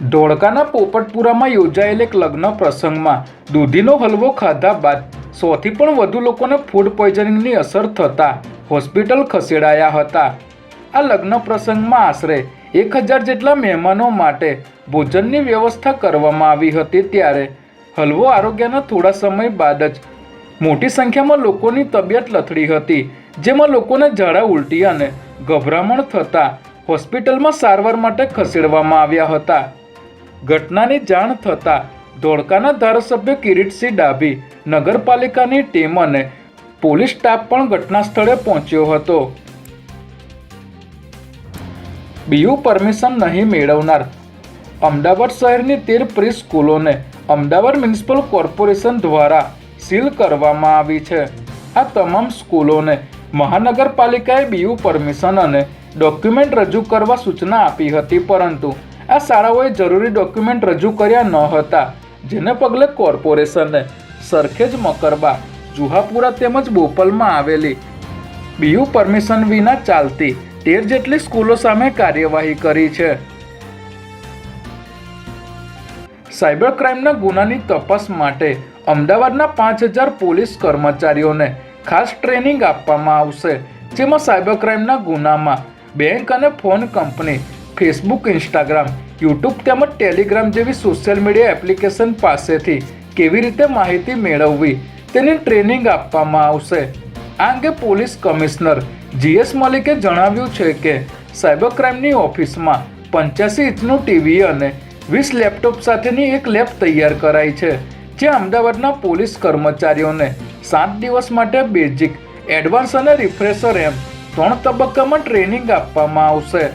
ધોળકાના પોપટપુરામાં યોજાયેલ એક લગ્ન પ્રસંગમાં દૂધીનો હલવો ખાધા બાદ સોથી પણ વધુ લોકોને ફૂડ પોઈઝનિંગની અસર થતાં હોસ્પિટલ ખસેડાયા હતા. આ લગ્ન પ્રસંગમાં આશરે એક હજાર જેટલા મહેમાનો માટે ભોજનની વ્યવસ્થા કરવામાં આવી હતી ત્યારે હલવો આરોગ્યના થોડા સમય બાદ જ મોટી સંખ્યામાં લોકોની તબિયત લથડી હતી, જેમાં લોકોને ઝાડા ઉલટી અને ગભરામણ થતાં હોસ્પિટલમાં સારવાર માટે ખસેડવામાં આવ્યા હતા. ઘટનાની જાણ થતાં ધોળકાના ધારાસભ્ય કિરીટસિંહ ડાભી, નગરપાલિકાની ટીમ અને પોલીસ સ્ટાફ પણ ઘટના સ્થળે પહોંચ્યો હતો. બીયુ પરમિશન નહીં મેળવનાર અમદાવાદ શહેરની તેર પ્રી સ્કૂલોને અમદાવાદ મ્યુનિસિપલ કોર્પોરેશન દ્વારા સીલ કરવામાં આવી છે. આ તમામ સ્કૂલોને મહાનગરપાલિકાએ બીયુ પરમિશન અને ડોક્યુમેન્ટ રજૂ કરવા સૂચના આપી હતી, પરંતુ આ શાળાઓએ જરૂરી ડોક્યુમેન્ટ રજૂ કર્યા ન હતા, જેને પગલે કોર્પોરેશને સરખેજ મકરબા, જુહાપુરા તેમજ બોપલમાં આવેલી બીયુ પરમિશન વિના ચાલતી તેર જેટલી સ્કૂલો સામે કાર્યવાહી કરી છે. સાયબર ક્રાઇમના ગુનાની તપાસ માટે અમદાવાદના પાંચ હજાર પોલીસ કર્મચારીઓને ખાસ ટ્રેનિંગ આપવામાં આવશે, જેમાં સાયબર ક્રાઇમના ગુનામાં બેંક અને phone company Facebook Instagram YouTube તેમજ ટેલિગ્રામ જેવી સોશિયલ મીડિયા એપ્લિકેશન પાસેથી કેવી રીતે માહિતી મેળવવી તેની ટ્રેનિંગ આપવામાં આવશે. આ અંગે પોલીસ કમિશનર જીએસ મલિકે જણાવ્યું છે કે સાયબર ક્રાઇમની ઓફિસમાં પંચ્યાસી ઇંચનું ટીવી અને વીસ લેપટોપ સાથેની એક લેબ તૈયાર કરાઈ છે, જે અમદાવાદના પોલીસ કર્મચારીઓને સાત દિવસ માટે બેઝિક, એડવાન્સ અને રિફ્રેશર એમ ત્રણ તબક્કામાં ટ્રેનિંગ આપવામાં આવશે.